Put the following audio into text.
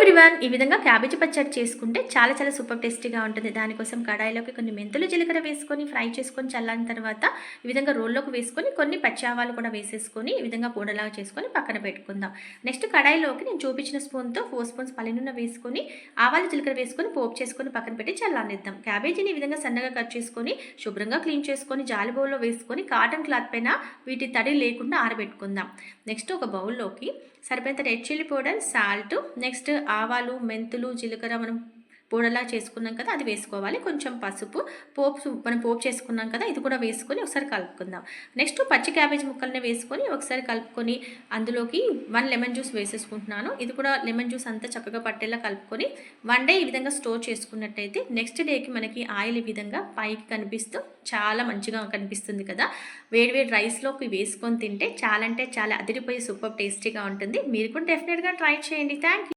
Everyone ఈ విధంగా cabbage పచ్చడి చేసుకుంటే చాలా చాలా సూపర్ టేస్టీగా ఉంటుంది. దానికోసం కడాయిలోకి కొన్ని మెంతులు జీలకర్ర వేసుకొని ఫ్రై చేసుకొని చల్లని తర్వాత ఈ విధంగా రోల్లోకి వేసుకొని కొన్ని పచ్చి ఆవాలు కూడా వేసేసుకొని ఈ విధంగా పూడలాగా చేసుకొని పక్కన పెట్టుకుందాం. నెక్స్ట్ కడాయిలోకి నేను చూపించిన స్పూన్తో ఫోర్ స్పూన్స్ పల్లెనూనె వేసుకొని ఆవాలు జీలకర్ర వేసుకొని పోపు చేసుకొని పక్కన పెట్టి చల్లనిద్దాం క్యాబేజీని ఈ విధంగా సన్నగా కట్ చేసుకొని శుభ్రంగా క్లీన్ చేసుకొని జాలి బౌల్లో వేసుకొని కాటన్ క్లాత్ పైన వీటి తడి లేకుండా ఆరబెట్టుకుందాం. నెక్స్ట్ ఒక బౌల్లోకి సరిపోయేంత red chilli powder salt next ఆవాలు మెంతులు జీలకర్ర మనం పొడలా చేసుకున్నాం కదా అది వేసుకోవాలి. కొంచెం పసుపు పోపు మనం పోపు చేసుకున్నాం కదా ఇది కూడా వేసుకొని ఒకసారి కలుపుకుందాం. నెక్స్ట్ పచ్చి క్యాబేజ్ ముక్కల్ని వేసుకొని ఒకసారి కలుపుకొని అందులోకి వన్ లెమన్ జ్యూస్ వేసేసుకుంటున్నాను. ఇది కూడా లెమన్ జ్యూస్ అంతా చక్కగా పట్టేలా కలుపుకొని వన్ డే ఈ విధంగా స్టోర్ చేసుకున్నట్టయితే నెక్స్ట్ డేకి మనకి ఆయిల్ ఈ విధంగా పైకి కనిపిస్తూ చాలా మంచిగా కనిపిస్తుంది కదా. వేడి వేడి రైస్లోకి వేసుకొని తింటే చాలా అంటే చాలా అదిరిపోయి సూపర్ టేస్టీగా ఉంటుంది. మీరు కూడా డెఫినెట్గా ట్రై చేయండి. థ్యాంక్